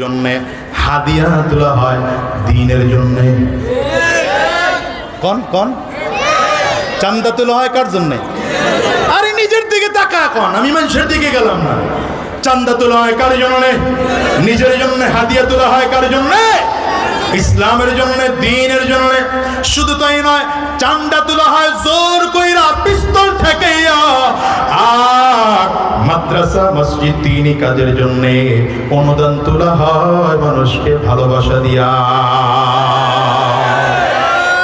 জন্য হাদিয়া তোলা হয় দিনের জন্য। কোন, কন? চান্দা তোলা হয় কার জন্য? আরে নিজের দিকে তাকা কন, আমি মানুষের দিকে গেলাম না। চান্দা তোলা হয় কার জন্য? নিজের জন্য হাদিয়া তোলা হয় কার জন্য? ইসলামের জন্য, দিনের জন্য। শুধু তাই নয়, চান্দা তোলা হয়, জোর কইরা পিস্তল থেকে আর মাদ্রাসা, মসজিদ তিনি কাজের জন্য অনুদান তোলা হয় মানুষকে ভালোবাসা দিয়া।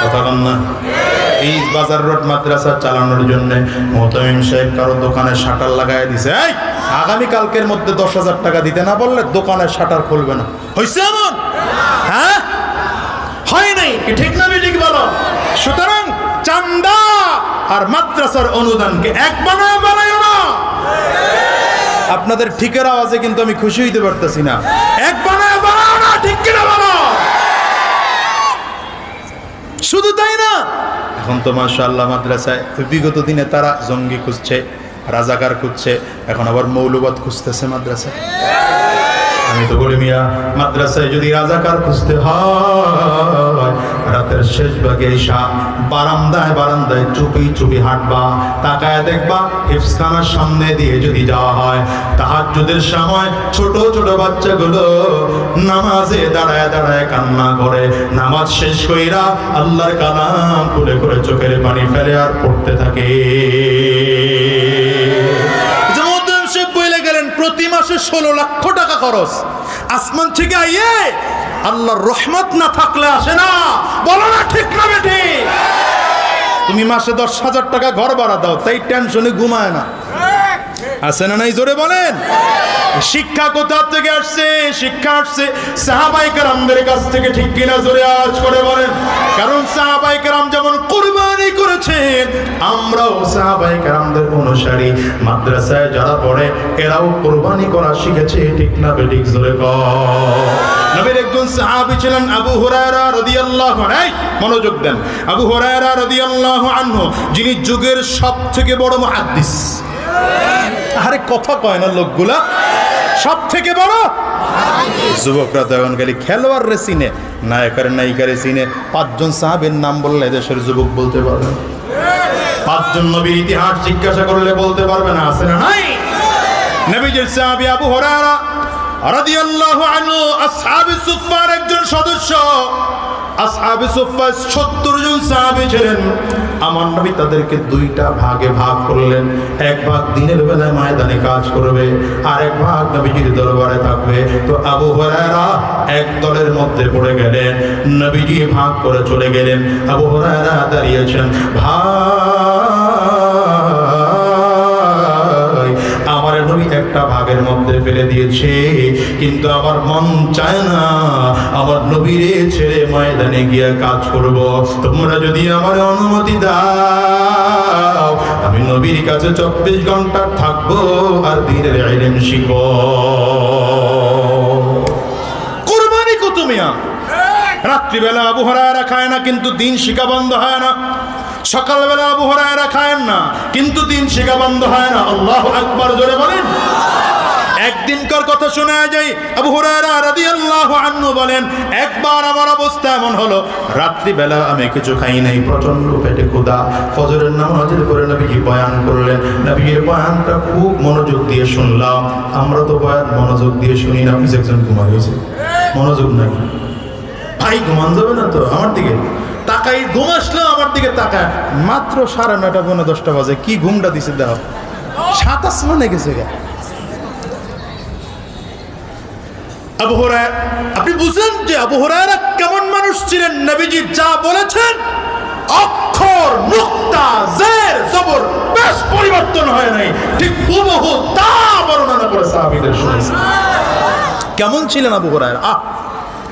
কথা না? এই বাজার রোড মাদ্রাসা চালানোর সাহেব দোকানে শাটার লাগাই দিছে। এই আগামী কালকের মধ্যে দশ হাজার টাকা দিতে না বললে দোকানের শাটার খুলবে না। হয়েছে এমন? নাই। কি ঠিক না ঠিক বলো? সুতরাং চান্দা আর মাদ্রাসার অনুদানকে এক বানায় বানায় না। আপনাদের ঠিকের আওয়াজে কিন্তু আমি খুশি হইতে পারতেছি না। এক বানায় বানাও না, ঠিক কিনা বলো? শুধু তাই না, এখন তো মাশাআল্লাহ মাদ্রাসায় বিগত দিনে তারা জঙ্গি খুঁজছে, রাজাকার খুঁজছে, এখন আবার মৌলবাদ খুঁজতেছে মাদ্রাসায়। আমি তো বলি মিয়া, মাদ্রাসায় যদি রাজাকার খুঁজতে হয়, রাতের শেষ ভাগে এসা বারান্দায় বারান্দায় চুপি চুপি হাঁটবা, তাকায় দেখবা হিফসখানার সামনে দিয়ে যদি যাওয়া হয়, তাহাজ্জুদের সময় ছোট ছোট বাচ্চাগুলো নামাজে দাঁড়ায় দাঁড়ায় কান্না করে। নামাজ শেষ কইরা আল্লাহর কালাম খুলে করে চোখের পানি ফেলে আর পড়তে থাকে। প্রতি মাসে ষোলো লক্ষ টাকা খরচ। আসমান থেকে আইয়ে আল্লাহর রহমত না থাকলে আসে না। বলো না ঠিক না বেঠি? তুমি মাসে দশ হাজার টাকা ঘর ভাড়া দাও, তাই টেনশনে ঘুমায় না। আছে না নাই? জোরে বলেন। শিক্ষা কোথা থেকে আসছে? শিক্ষা আসছে সাহাবাই কারামদের কাছ থেকে, ঠিক কিনা জোরে আওয়াজ করে বলেন। কারণ সাহাবাই কারাম যেমন কুরবানি করেছেন, আমরাও সাহাবাই কারামদের অনুসারী মাদ্রাসায় যারা পড়ে, এরাও কুরবানি করা শিখেছে, ঠিক না বেঠিক? জোরে নবীর একজন সাহাবী ছিলেন আবু হুরায়রা মনোযোগ দেন। আবু যিনি যুগের সবথেকে বড় মুহাদ্দিস। আরে কথা কয় না লোকগুলা। সব থেকে বড়? যুবকরা তখন খেলোয়াড় রে চিনে, নায়কের নায়িকারে চিনে। পাঁচজন সাহাবের নাম বললে দেশের যুবক বলতে পারবে পাঁচজন নবীর ইতিহাস জিজ্ঞাসা করলে বলতে পারবে না, আছে না নাই? নবীজির সাহাবি আবু হুরায়রা একজন সদস্য। আসহাবি সুফফা 70 জন সাহাবী ছিলেন। তাদেরকে দুইটা ভাগে ভাগ করলেন। এক ভাগ দিনের বেলায় কাজ করবে, আর এক ভাগ নবীজির দরবারে থাকবে। তো আবু এক দলের মধ্যে পড়ে গেলেন, নবীজি ভাগ করে চলে গেলেন। আবু হুরায়রা দাঁড়িয়েছেন ভাই একটা ভাগের মধ্যে ফেলে দিয়েছে। কিন্তু আমার মন চায় না, আমার নবীরে ছেড়ে ময়দানে গিয়ে কাজ করব। তোমরা যদি আমার অনুমতি দাও, আমি নবীর কাছে চব্বিশ ঘণ্টা থাকব আর দিনের আইলেন শিখব। কুরবানি রাত্রিবেলা আবহাওয়া খায় না, কিন্তু দিন শিকা বন্ধ হয় না। সকালবেলা আবু হরায়রা খায় না, কিন্তু দিন শিকা বন্ধ হয় না। আল্লাহ একবার জোরে বলেন। একদিনকার কথা শোনা যায় আবু হুরায়রা রাদিয়াল্লাহু আনহু বলেন, একবার আমার অবস্থা এমন হলো। রাত্রিবেলা আমি কিছু খাই নাই। প্রচণ্ড পেটে ক্ষুধা। ফজরের নামাজের পরে নবীজি বয়ান করলেন। নবীর বয়ানটা খুব মনোযোগ দিয়ে শুনলাম। আমরা তো বয়ান মনোযোগ দিয়ে শুনি না। আপনি একজন ঘুমা হয়েছে। মনোযোগ নাই। ভাই, ঘুমান যাবে না তো? আমার দিকে তাকাই, ঘুম আসলো আমার দিকে তাকায়। মাত্র সাড়ে নয়টা পনেরো দশটা বাজে। কি ঘুমটা দিছে দেখো সাত আসমানে গেছে গা। আবু হুরায়রা, আপনি বুঝলেন যে কেমন মানুষ ছিলেন? নবীজি যা বলেছেন, অক্ষর, নুক্তা, জের, জবর বেশ পরিবর্তন হয় নাই। ঠিক হুবহু তা বর্ণনা করে সাহাবীদের শুনেছি কেমন ছিলেন আবু হুরায়রা? আহ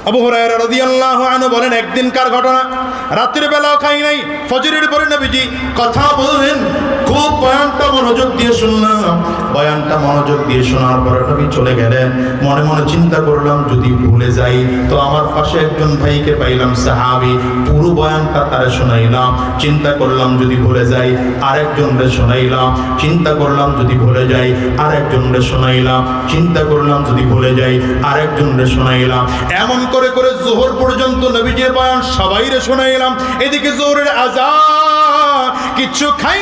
আবু হুরায়রা রাদিয়াল্লাহু বলেন একদিনকার ঘটনা? রাত্রির বেলাও খাই নাই, ফজরের পরে নবীজি কথা বললেন। খুব বয়ানটা মনোযোগ দিয়ে শুনলাম। বয়ানটা মনোযোগ দিয়ে শোনার পরে নবী চলে গেলেন। মনে মনে চিন্তা করলাম, যদি ভুলে যাই, তো আমার পাশে একজন ভাইকে পাইলাম সাহাবি। পুরো বয়ানটা তারে শোনাইলাম। চিন্তা করলাম, যদি ভুলে যাই, আরেকজনরে শোনাইলাম। চিন্তা করলাম, যদি ভুলে যাই, আরেকজনরে শোনাইলাম। চিন্তা করলাম, যদি ভুলে যাই, আরেকজনরে শোনাইলাম। এমন করে করে জোহর পর্যন্ত নবীজির বয়ান সবাইরে শোনাইলাম। এদিকে জোহরের আজা কিচ্ছু খাই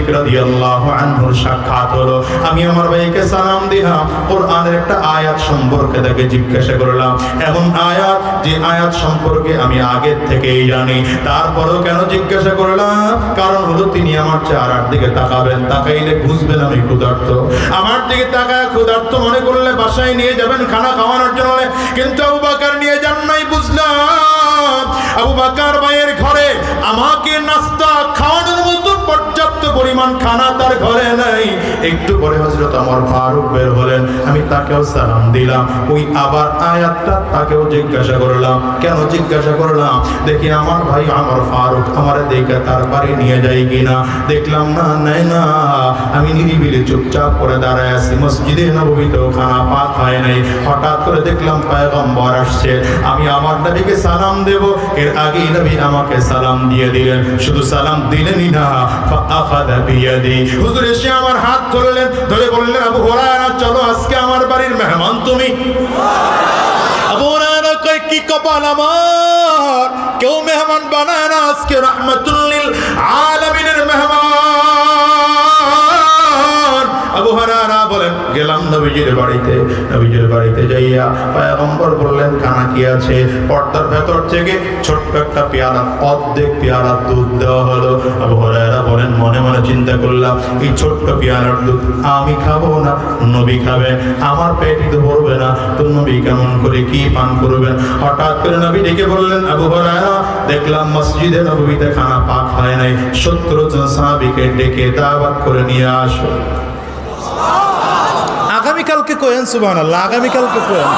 রাদিয়াল্লাহু আনহুর সাক্ষাৎ হলো। আমি আমার ভাইকে সালাম দিলাম, কোরআনের একটা আয়াত সম্পর্কে তাকে জিজ্ঞাসা করলাম। এমন আয়াত, যে আয়াত সম্পর্কে আমি আগের থেকেই জানি, তারপরেও কেন জিজ্ঞাসা করলাম? কারণ হলো তিনি আমার চেহারার দিকে তাকাবেন, তাকাইলে বুঝবেন আমি ক্ষুধার্ত। আমার দিকে তাকায় ক্ষুধার্ত মনে করলে বাসায় নিয়ে যাবেন, খানা খাওয়ানোর জন্য কিন্তু আবু বাকার নিয়ে যান নাই, বুঝলাম। আবু বাকার ভাইয়ের ঘরে আমাকে নাস্তা পরিমাণ খানা তার ঘরে নাই। একটু পরে হজরত আমার ফারুক বের হলেন। আমি তাকেও সালাম দিলাম। ওই আবার আয়াতটা তাকেও জিজ্ঞাসা করলাম। কেন জিজ্ঞাসা করলাম? দেখি আমার ভাই আমার ফারুক আমার দেখে তার বাড়ি নিয়ে যাই কিনা। দেখলাম, না, নাই, না। আমি নিরিবিলি চুপচাপ করে দাঁড়ায় আছি। মসজিদে নবীতেও খানা পাক হয় নাই। হঠাৎ করে দেখলাম পয়গম্বর আসছে। আমি আমার নবীকে সালাম দেব। এর আগেই নবী আমাকে সালাম দিয়ে দিলেন। শুধু সালাম দিলেনই না। ফাআখাযা বিয়াদি হুজুর এসে আমার হাত ধরলেন, ধরে বললেন, আবু হুরায়রা, চলো আজকে আমার বাড়ির মেহমান তুমি। আবু হুরায়রা কয়, কি কপাল আমার? কেউ মেহমান বানায় না আজকে রাহমাতুল্লিল আলামিনের গেলাম নবীজির বাড়িতে। নবীজির বাড়িতে যাইয়া পয়গম্বর বললেন, কানা কি আছে? পর্দার ভেতর থেকে ছোট্ট একটা পেয়ারা অর্ধেক পেয়ারা দুধ দেওয়া হলো। আবু হুরায়রা বলেন, মনে মনে চিন্তা করলাম, এই ছোট্ট পেয়ারার দুধ আমি খাব না, নবী খাবেন আমার পেটই তো ভরবে না। তো নবী কেমন করে কি পান করবেন? হঠাৎ করে নবী ডেকে বললেন, আবু হুরায়রা, দেখলাম মসজিদে নবীতে খানা পাক হয় নাই। সত্তর জন সাহাবীকে ডেকে দাওয়াত করে নিয়ে আসো। কোয়েন সুবাহ আগামীকালকে কোয়েন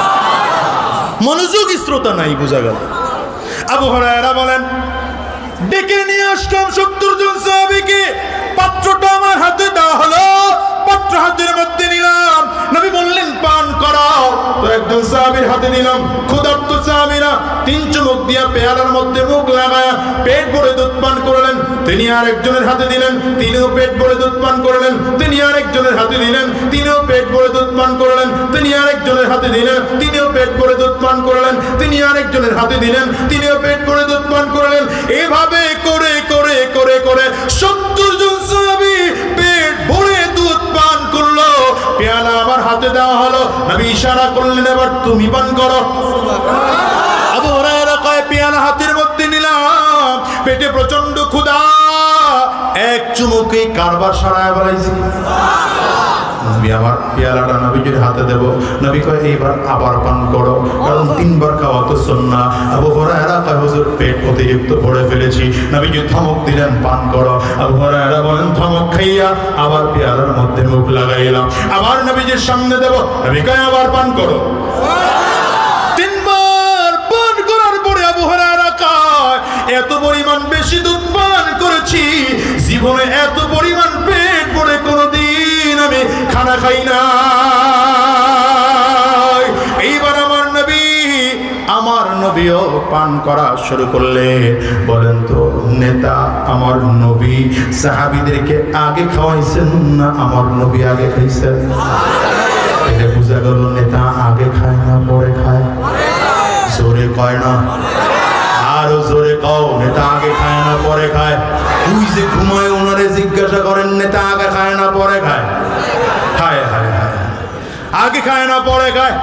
মনোযোগ শ্রোতা নাই, বোঝা গেল। আবু হরায়রা বলেন, ডেকে নিয়ে আসলাম সত্তর জন সাহাবিকে। পাত্রটা আমার হাতে দেওয়া হলো, পাত্র হাতের মধ্যে নিলাম। নবী বললেন, পান করাও। তো একজন সাহাবীর হাতে নিলাম। ক্ষুধার্ত সাহাবীরা তিন চুমুক দিয়া পেয়ালার মধ্যে মুখ লাগায়া পেট ভরে দুধ পান করলেন। তিনি আরেকজনের হাতে দিলেন, তিনিও পেট ভরে দুধ পান করলেন, তিনি আরেকজনের হাতে দিলেন, তিনিও পেট ভরে দুধ পান করলেন, তিনি আরেকজনের হাতে দিলেন, তিনিও পেট ভরে দুধ পান করলেন, তিনি আরেকজনের হাতে দিলেন, তিনিও পেট ভরে দুধ পান করলেন। এভাবে করে করে করে করে সত্তর জন সাহাবী পেট ভরে দুধ পান করল। পেয়ালা আমার হাতে দেওয়া হলো, নবী ইশারা করলেন, এবার তুমি পান করো। আবু হুরায়রা কয়, পেয়ালা হাতের মধ্যে নিলাম। পেটে প্রচণ্ড ক্ষুধা। এক চুমুকে কারবার সারায় বেলাইছি নবী আমার পেয়ালাটা নবীজির হাতে দেব। নবী কয়, এইবার আবার পান করো। কারণ তিনবার খাওয়া তো সন্না। আবু কয়, হুজুর, পেট অতিরিক্ত ভরে ফেলেছি। নবীজি ধমক দিলেন, পান করো। আবু হুরায়রা বলেন, ধমক খাইয়া আবার পেয়ালার মধ্যে মুখ লাগাইলাম। আবার নবীজির সামনে দেব। নবী কয়, আবার পান করো। এত পরিমাণ বেশি দুধ পান করেছি, জীবনে এত পরিমাণ পেট ভরে কোনোদিন আমি খানা খাই না এইবার আমার নবী, আমার নবীও পান করা শুরু করলে। বলেন তো, নেতা আমার নবী, সাহাবিদেরকে আগে খাওয়াইছেন না আমার নবী আগে খাইছেন? গেল, নেতা আগে খায় না পরে খায়? জোরে কয় না? নেতা আগে খায় না, পরে খায়। তুই যে ঘুমায় ওনারে জিজ্ঞাসা করেন, নেতা আগে খায় না, পরে খায়। হায় হায় হায় আগে খায় না, পরে খায়।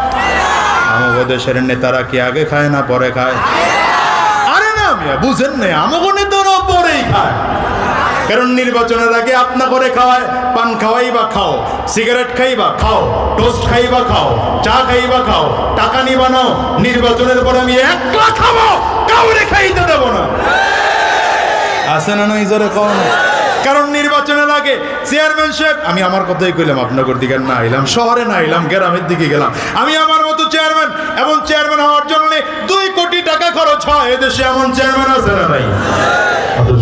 আমি আমাগো দেশের নেতারা কি আগে খায় না, পরে খায়? আরে না মিয়া, বুঝেন না আমাগো নেতারা পরেই খায়। কারণ নির্বাচনের আগে আপনা করে খাওয়ায়, পান খাওয়াই বা খাও, সিগারেট খাই বা খাও, টোস্ট খাই বা খাও, চা খাই বা খাও, টাকা নিবা নাও, নির্বাচনের পরে আমি একলা খাব। কাউরে খাইতে দেবো না। আছে না নাই জোরে কম কারণ নির্বাচনের আগে চেয়ারম্যান সাহেব আমি আমার কথাই কইলাম আপনাদের দিকে না এলাম শহরে না এলাম গ্রামের দিকে গেলাম। আমি আমার মতো চেয়ারম্যান এমন চেয়ারম্যান হওয়ার জন্য দুই কোটি টাকা খরচ হয় এদেশে এমন চেয়ারম্যান আছে না নাই?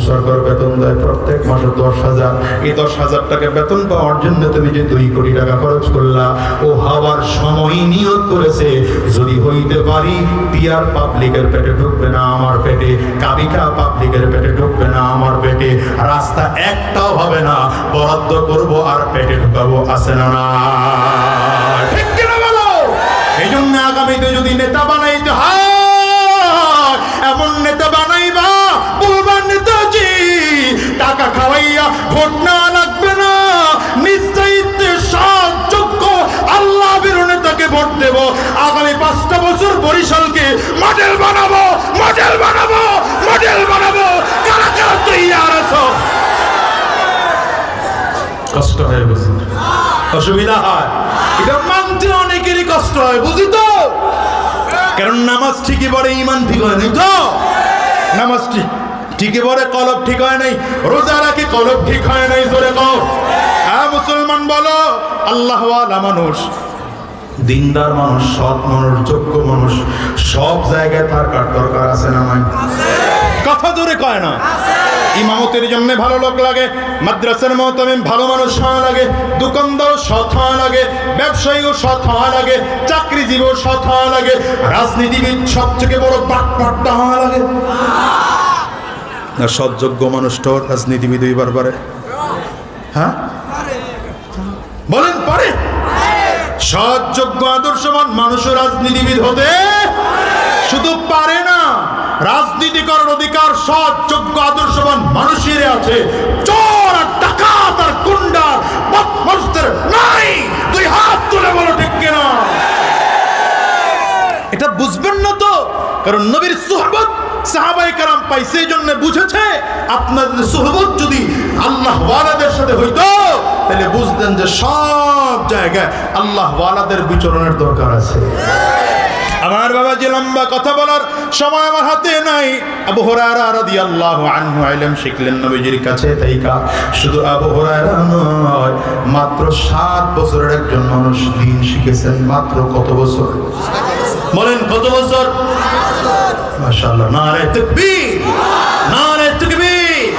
সরকার বেতন দেয় প্রত্যেক মাসে দশ হাজার। এই দশ হাজার টাকা বেতন পাওয়ার জন্য তুমি যে দুই কোটি টাকা খরচ করলা। ও হওয়ার সময় নিয়োগ করেছে যদি পারি পিয়ার পাবলিকের পেটে ঢুকবে না আমার পেটে, কাবিকা পাবলিকের পেটে ঢুকবে না আমার পেটে, রাস্তা একটাও হবে না, বরাদ্দ করব আর পেটে ঢুকাবো আসে না না। এই জন্য আগামীতে যদি নেতা বানাইতে হয়, এমন নেতা বানাইবা বলবার নেতাজি, টাকা খাওয়াইয়া ভোট বরিশালকে মডেল বানাবো মডেল বানাবো মডেল বানাবো। কারা কারা তৈরি আছো? কষ্ট হয়ে গেছে অসুবিধা হয়। এটা মানতে অনেকেরই কষ্ট হয়, বুঝি তো? কারণ নামাজ ঠিকই পড়ে ইমান ঠিক হয় নাই তো? নামাজ ঠিক, ঠিকই পড়ে, কলব ঠিক হয় নাই। রোজা রাখি, কলব ঠিক হয় নাই, জোরে কও। হ্যাঁ মুসলমান বলো আল্লাহ মানুষ। দিনদার মানুষ, সৎ মানুষ, যোগ্য মানুষ, সব জায়গায় তার থাকার দরকার আছে না নাই? কথা দূরে কয় না। ইমামতের জন্য ভালো লোক লাগে, মাদ্রাসার মহতমে ভালো মানুষ হওয়া লাগে দোকানদার সৎ হওয়া লাগে, ব্যবসায়ীও সৎ হওয়া লাগে, চাকরিজীবীও সৎ হওয়া লাগে, রাজনীতিবিদ সবথেকে বড় বাটপাট্টা হওয়া লাগে। না সৎযোগ্য মানুষটাও রাজনীতিবিদ হইবার পারে হ্যাঁ? বলেন, পারে। সৎযোগ্য আদর্শবান মানুষও রাজনীতিবিদ হতে শুধু পারে না রাজনীতি করার অধিকার সৎ যোগ্য আদর্শবান মানুষের আছে। চোর নাই। দুই হাত তুলে বলো এটা বুঝবেন না তো, কারণ নবীর সাহাবাই কারাম পাইছে এই জন্য বুঝেছে, আপনাদের সুহবত যদি আল্লাহ ওয়ালাদের সাথে হইতো, তাহলে বুঝতেন যে সব জায়গায় আল্লাহ ওয়ালাদের বিচরণের দরকার আছে। আমার বাবা যে লম্বা কথা বলার সময় আমার হাতে নাই। আবু হুরায়রা রাদিয়াল্লাহু আনহু ইলম শিখলেন নবীজির কাছে তাই কা। শুধু আবু হুরায়রা নয়, মাত্র সাত বছরের একজন মানুষ দিন শিখেছেন, মাত্র কত বছর? বলেন কত বছর? মাশাআল্লাহ, নারে তাকবীর নারে তাকবীর।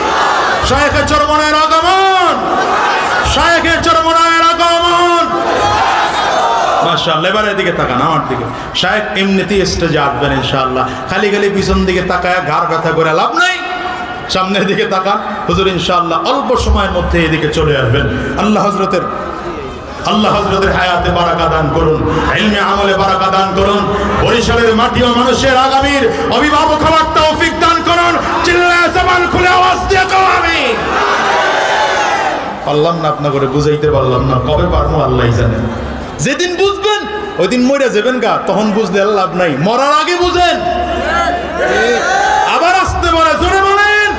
শায়েখে চরমনের আগমন শায়েখে চরমনের আগমন মাশাআল্লাহ এবার এদিকে তাকান, আমার দিকে। শায়েখ এমনিতেই স্টেজে আসবেন ইনশাআল্লাহ। খালি খালি পিছন দিকে তাকায় ঘাড় ব্যথা করে লাভ নাই। সামনের দিকে তাকান, হুজুর ইনশাআল্লাহ অল্প সময়ের মধ্যে এদিকে চলে আসবেন। আল্লাহ হজরতের আল্লাহ হজরতের হায়াতে বারাকা দান করুন, ইলমে আমলে বারাকা দান করুন, বরিশালের মাটি ও মানুষের আগামীর অভিভাবক হওয়ার তৌফিক দান করুন, চিল্লায় খুলে আওয়াজ দিয়ে কও আমি পারলাম না আপনাকে বুঝাইতে পারলাম না, কবে পারব আল্লাহ জানেন যেদিন বুঝবেন ওই দিন মরে যাবেন গা, তখন বুঝলে লাভ নাই। মরার আগে বুঝেন। আবার আসতে পারে, জোরে বলেন।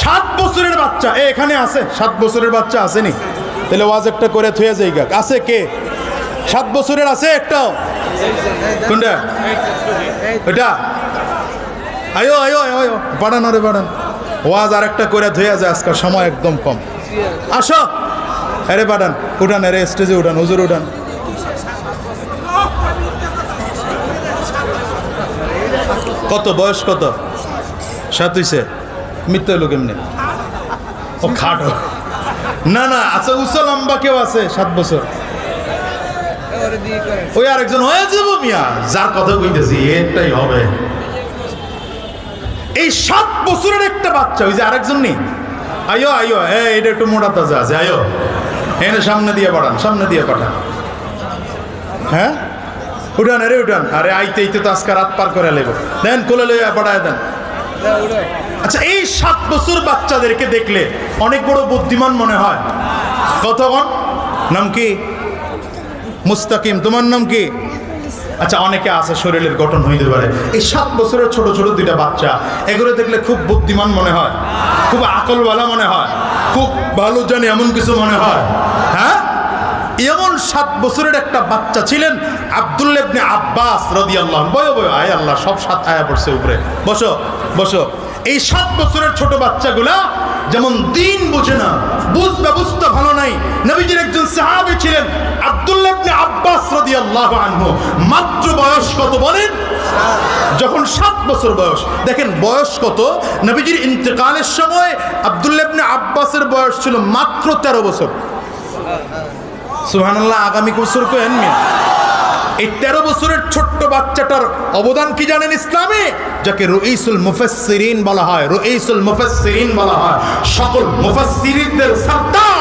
সাত বছরের বাচ্চা এখানে আছে, সাত বছরের বাচ্চা আসেনি তাহলে ওয়াজ একটা করে থুয়ে যাই গা। আছে কে? সাত বছরের আছে একটাও। কোনটা? ওইটা? আয়ো আয়ো আয়ো আয়ো। বাড়ান আরে, বাড়ান। ওয়াজ আর একটা করে ধুয়ে যায় আজকাল সময় একদম কম। আসো। আরে, বাড়ান। উঠান, আরে স্টেজে উঠান, হুজুর উঠান। কত? বয়স কত? সাত হইছে। মিথ্যা লোক এমনি ও, খাটো না না আচ্ছা উঁচা লম্বা কেউ আছে? সাত বছর। ওই আরেকজন, হয়ে যাব মিয়া। যার কথা কইতেছি, এটাই হবে। এই সাত বছরের একটা বাচ্চা, ওই যে আরেকজন নেই। আয়ো আয়ো, এ, এটা একটু মোটা তাজা আছে, আয়ো। এনে সামনে দিয়ে পাঠান সামনে দিয়ে পাঠান। হ্যাঁ? উঠান, আরে উঠান। আরে আইতে আইতে তো আজকে রাত পার করে লেব। দেন, কোলে লইয়া পাঠায় দেন। আচ্ছা এই সাত বছর বাচ্চাদেরকে দেখলে অনেক বড় বুদ্ধিমান মনে হয়। কতক্ষণ? নাম কি? মুস্তাকিম। তোমার নাম কি? আচ্ছা অনেকে আছে, শরীরের গঠন হইতে পারে। এই সাত বছরের ছোট ছোট দুইটা বাচ্চা, এগুলো দেখলে খুব বুদ্ধিমান মনে হয়। খুব আকলওয়ালা মনে হয়। খুব ভালো জানে, এমন কিছু মনে হ্যাঁ। এমন সাত বছরের একটা বাচ্চা ছিলেন আব্দুল্লেবনে আব্বাস রদি আল্লাহ বয় বয় আয় আল্লাহ, সব সাত আয়া পড়ছে উপরে। বসো বসো। এই সাত বছরের ছোট বাচ্চাগুলা যেমন দিন বোঝে না, বুঝ ব্যবস্থা ভালো নাই। নবীজির একজন সাহাবী ছিলেন আব্দুল্লাবনে আব্বাস রদি আল্লাহ আনহু। মাত্র বয়স কত বলেন? যখন সাত বছর বয়স, দেখেন বয়স কত? নবীজির ইন্তেকালের সময় আব্দুল্লাবনে আব্বাসের বয়স ছিল মাত্র তেরো বছর। সুহানাল্লাহ আগামী বছর কেন এই তেরো বছরের ছোট্ট বাচ্চাটার অবদান কি জানেন ইসলামে? যাকে রুইসুল মুফাসসিরিন বলা হয়, রুইসুল মুফাসসিরিন বলা হয়। সকল মুফাসসিরিনদের সর্দার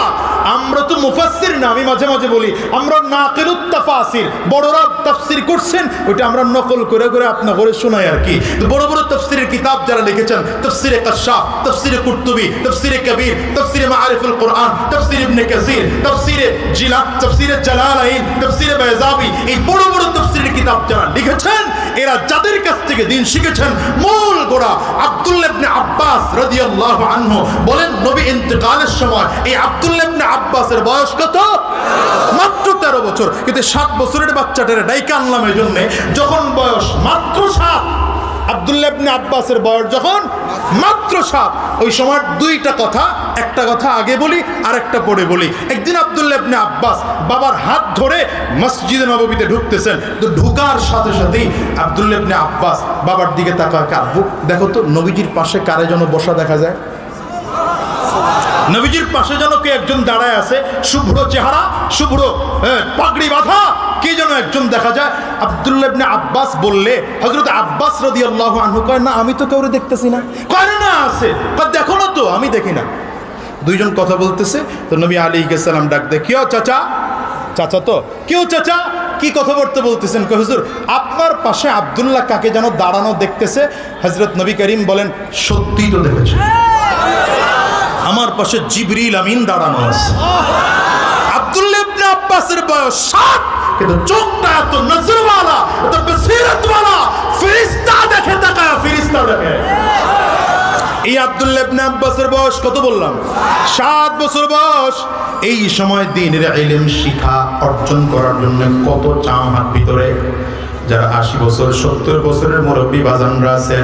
আমরা তো মুফাসির না, আমি মাঝে মাঝে বলি, আমরা নাকিলুত তাফাসির বড়রা তাফসির করছেন, ওইটা আমরা নকল করে করে আপনার করে শোনাই আর কি। বড় বড় তফসিরের কিতাব যারা লিখেছেন, তফসিরে কাশাফ, তফসিরে কুর্তুবি, তফসিরে কবির, তফসিরে মারিফুল কোরআন, তফসির ইবনে কাসির, তফসিরে জিলা তফসিরে জালাল আইন তফসিরে বাইজাবি, এই বড় বড় তাফসিরের কিতাব যারা লিখেছেন, এরা যাদের কাছ থেকে দিন শিখেছেন, মূল গোড়া আব্দুল্লাহ আব্বাস রদিয়াল্লাহ আনহু বলেন, নবী ইন্তকালের সময় এই আব্দুল্লাহ ইবনে আব্বাসের বয়স কত? মাত্র তেরো বছর। কিন্তু সাত বছরের বাচ্চাটার ডাইকা আনলাম এই জন্যে। যখন বয়স মাত্র সাত আব্দুল্লাহ ইবনে আব্বাসের বয়স যখন মাত্র সাত ওই সময় দুইটা কথা একটা কথা আগে বলি আর একটা পরে বলি। একদিন আব্দুল্লাহ ইবনে আব্বাস বাবার হাত ধরে মসজিদে নববীতে ঢুকতেছেন। তো ঢুকার সাথে সাথেই আব্দুল্লাহ ইবনে আব্বাস বাবার দিকে তাকায় আব্বু দেখো তো নবীজির পাশে কারে যেন বসা দেখা যায়? নবীজির পাশে যেন কে একজন দাঁড়ায় আছে শুভ্র চেহারা শুভ্র হ্যাঁ, পাগড়ি বাঁধা কে যেন একজন দেখা যায় আব্দুল্লাহ আব্বাস বললে হযরত আব্বাস রাদিয়াল্লাহু আনহু কয় না আমি তো কাউরে দেখতেছি না। কয় না, আছে। দেখো না তো আমি দেখি না। দুইজন কথা বলতেছে তো নবী আলী সালাম ডাক দে কেউ চাচা? চাচা তো। কেউ চাচা? কি কথা বলতে বলতেছেন? কয় হুজুর আপনার পাশে আব্দুল্লাহ কাকে যেন দাঁড়ানো দেখতেছে? হজরত নবী করিম বলেন সত্যি তো দেখেছে। আমার পাশে জিবরিল আমিন দাঁড়ানো আছে। আব্দুল্লাহ আব্বাসের বয়স সাত। কিন্তু চোখটা এত নজরওয়ালা এত বসিরতওয়ালা, ফেরেশতা দেখে তাকায়, ফেরেশতা দেখে। এই আব্দুল্লাহ ইবনে আব্বাসের বয়স কত বললাম? সাত বছর বয়স। এই সময় দিনের ইলম শিখা অর্জন করার জন্য কত হাত ভিতরে? যারা আশি বছর, সত্তর বছরের মুরব্বী বাজানরা আছে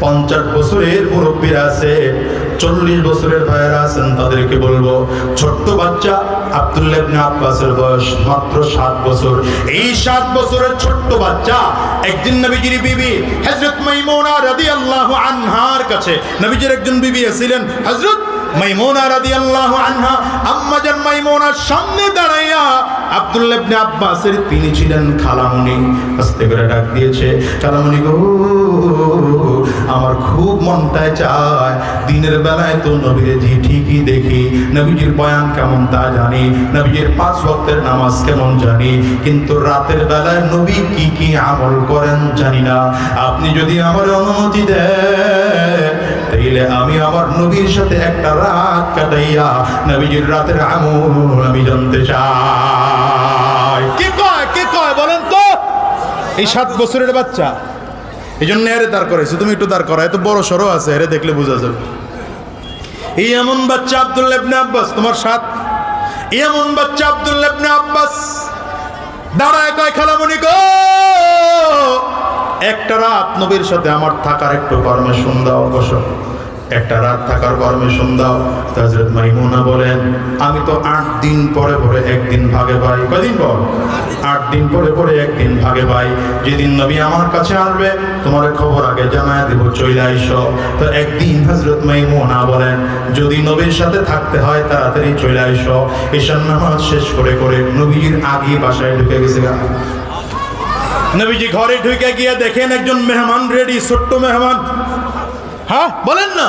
পঞ্চাশ বছরের মুরব্বীরা আছে চল্লিশ বছরের ভাইয়েরা আছেন, তাদেরকে বলব, ছোট্ট বাচ্চা আব্দুল্লাহ আব্বাসের বয়স মাত্র সাত বছর। এই সাত বছরের ছোট্ট বাচ্চা একদিন নবীজির বিবি হযরত মাইমুনা রাদিয়াল্লাহু আনহার কাছে, নবীজির একজন বিবি ছিলেন হযরত মাইমুনা রাদিয়াল্লাহু আনহা, আম্মা জান মাইমুনার সামনে দাঁড়াইয়া আব্দুল্লাহ ইবনে আব্বাসের তিনি ছিলেন খালামুনি। ডাক দিয়েছে, খালামুনি গো, আমার খুব মনটায় চায়, দিনের বেলায় তো নবীর জি ঠিকই দেখি, নবীজির বয়ান কেমন তা জানি, নবীজির পাঁচ ভক্তের নামাজ কেমন জানি, কিন্তু রাতের বেলায় নবী কি কি আমল করেন জানি না। আপনি যদি আমার অনুমতি দেন তাইলে আমি আমার নবীর সাথে একটা রাত কাটাইয়া নবীজির রাতের আমল আমি জানতে চাই। কে কয়? কে কয়? বলেন তো। এই সাত বছরের বাচ্চা। এই জন্য এরে দাঁড় করাইছে। তুমি একটু দাঁড় করা এত বড় সড়ো আছে, এরে দেখলে বোঝা যাবে। এই এমন বাচ্চা আব্দুল্লাহ ইবনে আব্বাস, তোমার সাত? এমন বাচ্চা আব্দুল্লাহ ইবনে আব্বাস। দাঁড়ায় কয় খালামণি গো। একটা রাত নবীর সাথে আমার থাকার একটু পারমিশন দাও অবশ্য একটা রাত থাকার পারমিশন দাও। তো হযরত মাইমুনা বলেন, আমি তো আট দিন পরে পরে একদিন ভাগে পাই। কদিন পর? আট দিন পরে পরে একদিন ভাগে পাই। যেদিন নবী আমার কাছে আসবে, তোমার খবর আগে জানায় দেবো আইসো। তো একদিন হজরত মাইমুনা বলেন, যদি নবীর সাথে থাকতে হয়, তাড়াতাড়ি চলে আইসো। ঈশান নামাজ শেষ করে করে নবীর আগে বাসায় ঢুকে গেছে। নবীজি ঘরে ঢুকে গিয়ে দেখেন একজন মেহমান রেডি, ছোট্ট মেহমান। হ্যাঁ বলেন না।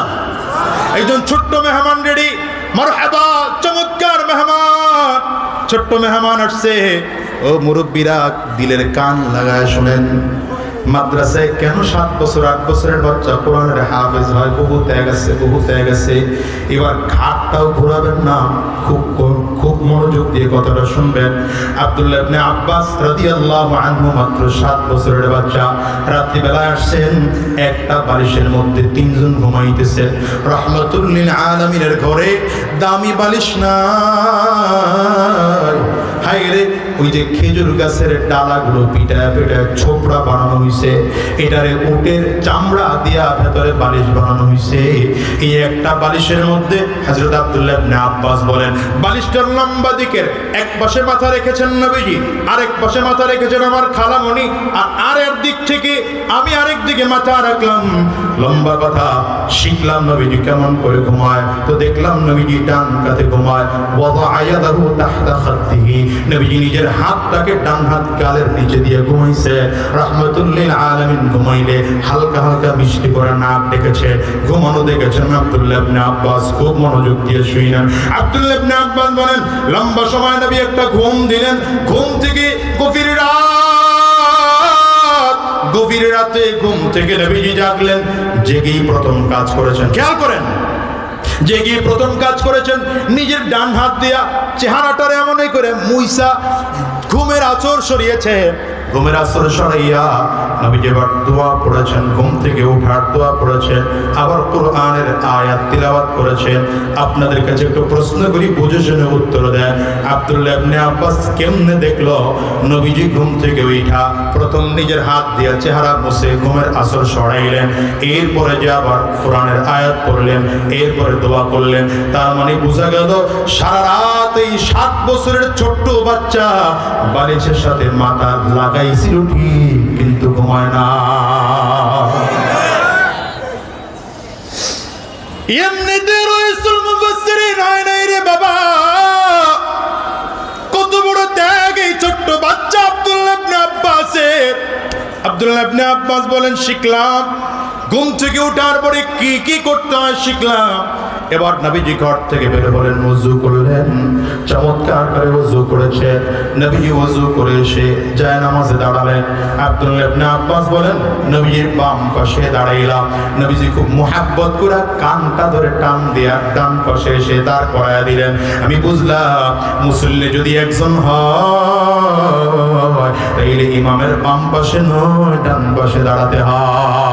একজন ছোট্ট মেহমান রেডি মারহাবা, চমৎকার মেহমান। ছোট্ট মেহমান আসছে। ও মুরব্বীরা দিলের কান লাগায় শুনেন। মাদ্রাসায় কেন সাত বছর, আট বছরের বাচ্চা কোরআনের হাফেজ হয়? বহু ত্যাগ আছে, বহু ত্যাগ আছে। এবার ঘাটটাও ঘোরাবেন না। খুব খুব মনোযোগ দিয়ে কথাটা শুনবেন। আব্দুল্লাহ ইবনে আব্বাস রাদিয়াল্লাহু আনহু মাত্র সাত বছরের বাচ্চা। রাত্রিবেলায় আসছেন, একটা বালিশের মধ্যে তিনজন ঘুমাইতেছেন। রহমাতুল লিল আলামিনের ঘরে দামি বালিশ নাই। হায়রে ওই যে খেজুর গাছের ডালাগুলো পিটায় পিটায় ছোপড়া বানানো হইছে, এটারে উটের চামড়া দিয়া ভেতরে বালিশ বানানো হইছে। এই একটা বালিশের মধ্যে হযরত আব্দুল্লাহ আব্বাস বলেন, বালিশটার লম্বা দিকের এক পাশে মাথা রেখেছেন নবীজি, আরেক পাশে মাথা রেখেছেন আমার খালামণি, আর আরেক দিক থেকে আমি আরেক দিকে মাথা রাখলাম। লম্বা কথা, শিখলাম নবীজি কেমন করে ঘুমায়, তো দেখলাম নবীজি ডান কাতে ঘুমায় ওয়াদা আয়াদাহু তাহতা খাদ্দিহি। নবীজি নিজের হাতটাকে ডান হাত গালের নিচে দিয়ে ঘুমাইছে। রহমতুল্লিল আলামিন ঘুমাইলে হালকা হালকা মিষ্টি করে নাক ডেকেছে। ঘুমানো দেখেছেন আব্দুল্লাহ আব্বাস, খুব মনোযোগ দিয়ে শুইলেন আব্দুল্লাহ ইবনে আব্বাস বলেন, লম্বা সময় নবী একটা ঘুম দিলেন। ঘুম থেকে গভীর রাত, গভীর রাতে ঘুম থেকে নবীজি জাগলেন। জেগেই প্রথম কাজ করেছেন। খেয়াল করেন যে গিয়ে প্রথম কাজ করেছেন নিজের ডান হাত দিয়া চেহারাটারে এমনই করে মুইসা ঘুমের আচর সরিয়েছে। ঘুমের আসর সরাইয়া নবী যেবার দোয়া পড়েছেন, ঘুম থেকে ওঠার দোয়া পড়েছেন, আবার কোরআনের আয়াত তিলাওয়াত করেছেন। আপনাদের কাছে একটু প্রশ্ন করি, বুঝে শুনে উত্তর দেন। আব্দুল্লাহ আব্বাস কেমনে দেখল? নবীজি ঘুম থেকে উঠা প্রথম নিজের হাত দিয়ে চেহারা মুছে ঘুমের আসর সরাইলেন। এরপরে যে আবার কোরআনের আয়াত পড়লেন, এরপরে দোয়া করলেন। তার মানে বোঝা গেল, সারা রাত এই সাত বছরের ছোট্ট বাচ্চা বালিশের সাথে মাথা লাগাইছিল ঠিক, কিন্তু ঘুমায় না। এমনিতে রয়েছে আব্দুল্লাহ আব্বাস বলেন শিখলাম। ঘুম থেকে ওঠার পরে কি কি করতে হয় শিখলাম। এবার নবীজি ঘর থেকে বের হলেন ওযু করলেন। চমৎকার করে ওযু করেছে। নবীজি ওযু করে এসে যায় নামাজে দাঁড়ালেন। আব্দুল্লাহ ইবনে আব্বাস বলেন নবীজির বাম পাশে দাঁড়াইলাম। নবীজি খুব মোহাব্বত করে কানটা ধরে টান দিয়া ডান পাশে এসে দাঁড় করায়া দিলেন। আমি বুঝলাম, মুসল্লি যদি একজন হয় ইমামের বাম পাশে নয়, ডান পাশে দাঁড়াতে হয়।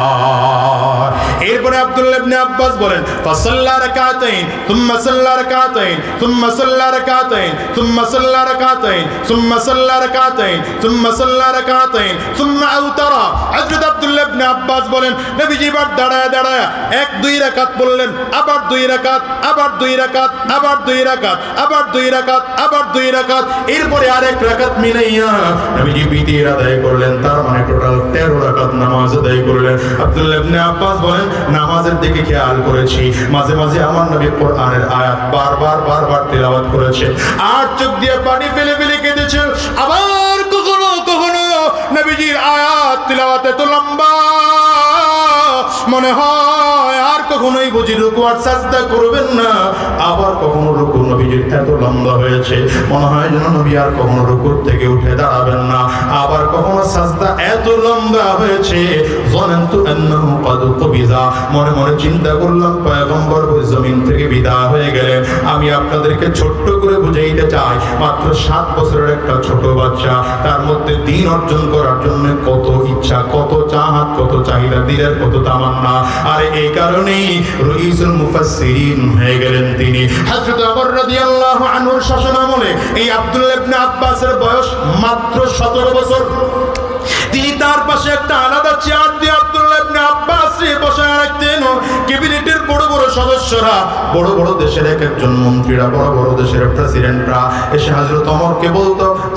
আব্দুল্লাহ ইবনে আব্বাস বলেন, ফাসাল্লা রাকাতাইন থুম্মা সাল্লা রাকাতাইন থুম্মা সাল্লা রাকাতাইন থুম্মা সাল্লা রাকাতাইন থুম্মা সাল্লা রাকাতাইন থুম্মা সাল্লা রাকাতাইন থুম্মা আউতারা। হযরত আব্দুল্লাহ ইবনে আব্বাস বলেন, নবীজি এবার দাঁড়ায় দাঁড়ায়, এক দুই রাকাত বললেন, আবার দুই রাকাত, আবার দুই রাকাত, আবার দুই রাকাত, আবার দুই রাকাত, আবার দুই রাকাত, এরপরে আরেক রাকাত মিলাইয়া নবীজি বিতির আদায় করলেন, তার মানে টোটাল 13 রাকাত নামাজ আদায় করলেন। আব্দুল্লাহ ইবনে আব্বাস বলেন নামাজের দিকে খেয়াল করেছি। মাঝে মাঝে আমার নবী কোরআনের আয়াত বারবার বারবার তেলাওয়াত করেছে। আর চোখ দিয়ে পানি ফেলে ফেলে কেঁদেছে। আবার কখনো কখনো নবীজির আয়াত তিলাওয়াত এত লম্বা মনে হয়, আর কখনোই বুঝি রুকু আর সাজদা করবেন না। আবার কখনো রুকু নবীজির এত লম্বা হয়েছে। মনে হয় যেন নবী আর কখনো রুকুর থেকে উঠে দাঁড়াবেন না। আবার কখনো সাজদা এত লম্বা হয়েছে। জনান্তু আন্নাহু ক্বাদ কুবিজা মনে মনে চিন্তা করলাম, পয়গম্বর জমিন থেকে বিদায় হয়ে গেলেন। আমি আপনাদেরকে ছোট্ট করে বুঝাইতে চাই, মাত্র সাত বছরের একটা ছোট বাচ্চা। তার মধ্যে দিন অর্জন করার জন্য কত ইচ্ছা, কত চাহাত, কত চাহিদা, দিলের কত তামান্না। আর এই কারণেই রইসুল মুফাসসিরিন হয়ে গেলেন তিনি। হযরত ওমর রাদিয়াল্লাহু আনহুর শাসনামলে এই আব্দুল্লাহ ইবনে আব্বাসের বয়স মাত্র 17 বছর। তিনি তার পাশে একটা আলাদা চেয়ার ইবনে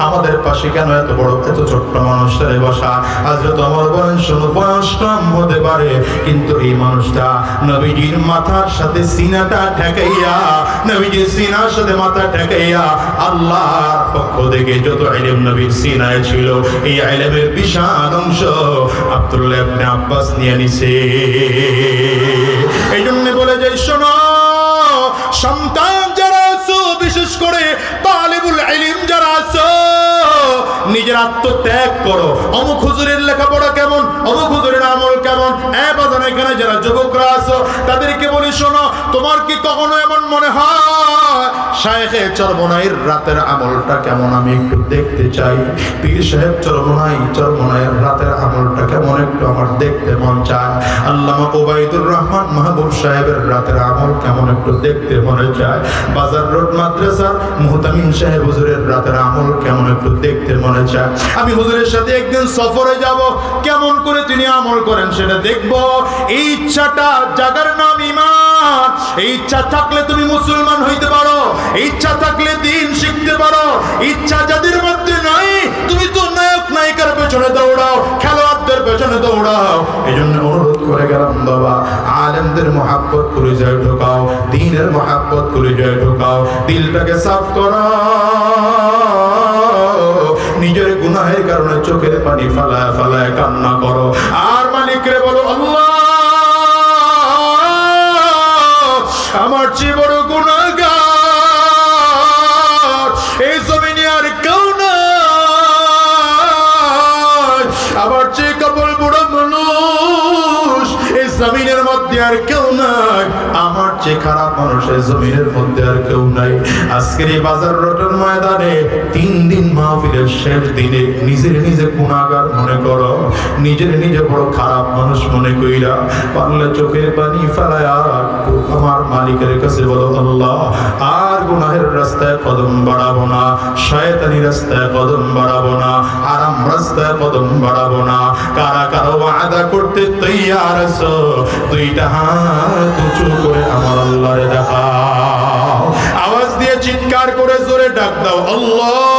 আমাদের পাশে কেন এত বড়, এত ছোট্ট মানুষটারে বসা? হযরত ওমর বলেন, শোনো, বয়স হতে পারে, কিন্তু এই মানুষটা নবীজির মাথার সাথে সিনাটা ঠেকাইয়া, নবীজির সিনার সাথে মাথা ঠেকাইয়া আল্লাহর পক্ষ থেকে যত ইলম নবীর সিনায় ছিল, এই ইলমের বিশাল অংশ আব্দুল্লাহ আব্বাস নিয়ে নিছে। এই জন্য বলে যে শোনো সন্তান যারা আছো বিশেষ করে তালিবুল ইলম যারা আছো নিজের আত্মত্যাগ করো। অমুক হুজুরের লেখাপড়া কেমন? অমুক হুজুরের আমল কেমন? বাজান, এখানে যারা যুবকরা আছো, তাদেরকে বলি শোনো, তোমার কি কখনো এমন মনে হয়? শায়েখে চরমনাইয়ের রাতের আমলটা কেমন? আমি একটু দেখতে চাই। পীর সাহেব চরমনাই, চরমনাইয়ের রাতের আমলটা কেমন? একটু আমার দেখতে মন চায়। আল্লামা ওবাইদুর রহমান মাহবুব সাহেবের রাতের আমল কেমন? একটু দেখতে মনে চায়। বাজার রোড মাদ্রাসার মুহতামিন সাহেব হুজুরের রাতের আমল কেমন? একটু দেখতে মনে চায় আমি হুজুরের সাথে একদিন সফরে যাব। কেমন করে তিনি আমল করেন সেটা দেখব। এই ইচ্ছাটা জাগার নাম ইমান। এই ইচ্ছা থাকলে তুমি মুসলমান হইতে পারো। ইচ্ছা থাকলে দিন শিখতে পারো। ইচ্ছা যাদের মধ্যে নাই, তুমি তো নায়ক নায়িকার পেছনে দৌড়াও, খেলোয়াড়দের পেছনে দৌড়াও। এই জন্য অনুরোধ করে গেলাম, বাবা, আলেমদের মহাব্বত করে যায় ঢোকাও, দিনের মহাব্বত করে যায় ঢোকাও, দিলটাকে সাফ করো। নিজের গুনাহের কারণে চোখের পানি ফালায় ফালায় কান্না করো। আর মালিকরে বলো, আল্লাহ, আমার চেয়ে বড় মধ্যে আর কেউ নাই। আমার চেয়ে খারাপ মানুষের জমিনের মধ্যে আর কেউ নাই। আজকের এই বাজার রটন ময়দানে তিন দিন মাহফিলের শেষ দিনে নিজের নিজে গুণাগার মনে করো। নিজের নিজে বড় খারাপ মানুষ মনে কইরা পারলে চোখের পানি ফেলায় আমার মালিকের কাছে বলো, আল্লাহ, আর গুনাহের রাস্তায় কদম বাড়াবো না, শয়তানি রাস্তায় কদম বাড়াবো না আরাম রাস্তায় কদম বাড়াবো না। কারা কারও আদা করতে তৈয়ার আছো, দুইটা হাত উঁচু করে আমার আল্লাহরে দেখাও। আওয়াজ দিয়ে চিৎকার করে জোরে ডাক দাও, আল্লাহ।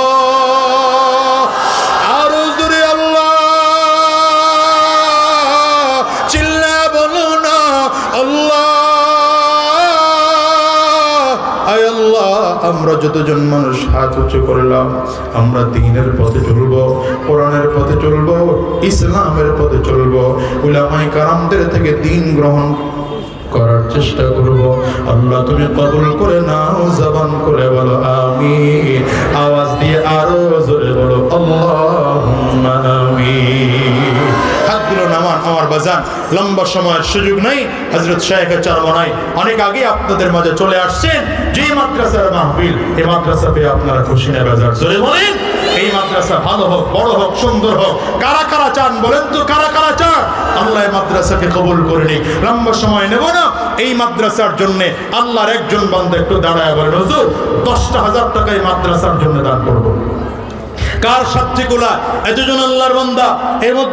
আমরা যতজন মানুষ হাত উঁচু করলাম, আমরা দিনের পথে চলবো, কোরআনের পথে চলবো, ইসলামের পথে চলবো উলামাই কারামদের থেকে দিন গ্রহণ করার চেষ্টা করব। আল্লাহ তুমি কবুল করে নাও, জবান করে বলো আমি আওয়াজ দিয়ে আরও জোরে বলো হাতগুলো নামান আমার বাজান। লম্বা সময়ের সুযোগ নাই হজরত শাহেখ চরমনাই অনেক আগে আপনাদের মাঝে চলে আসছেন যে মাদ্রাসার মাহফিল, এই মাদ্রাসা পেয়ে আপনারা খুশি না, বাজার। জোরে বলেন, এই মাদ্রাসা ভালো হোক, বড় হোক, সুন্দর হোক। কারা কারা চান বলেন তো, কারা কারা চান? আল্লাহ মাদ্রাসাকে কবুল করে নিক। লম্বা সময় নেব না, এই মাদ্রাসার জন্য আল্লাহর একজন বান্ধব একটু দাঁড়ায় বলেন, হুজুর, দশটা হাজার টাকা এই মাদ্রাসার জন্য দান করব। কার সাক্ষী গুলা? এতজন আল্লাহর বান্দা। এর মধ্যে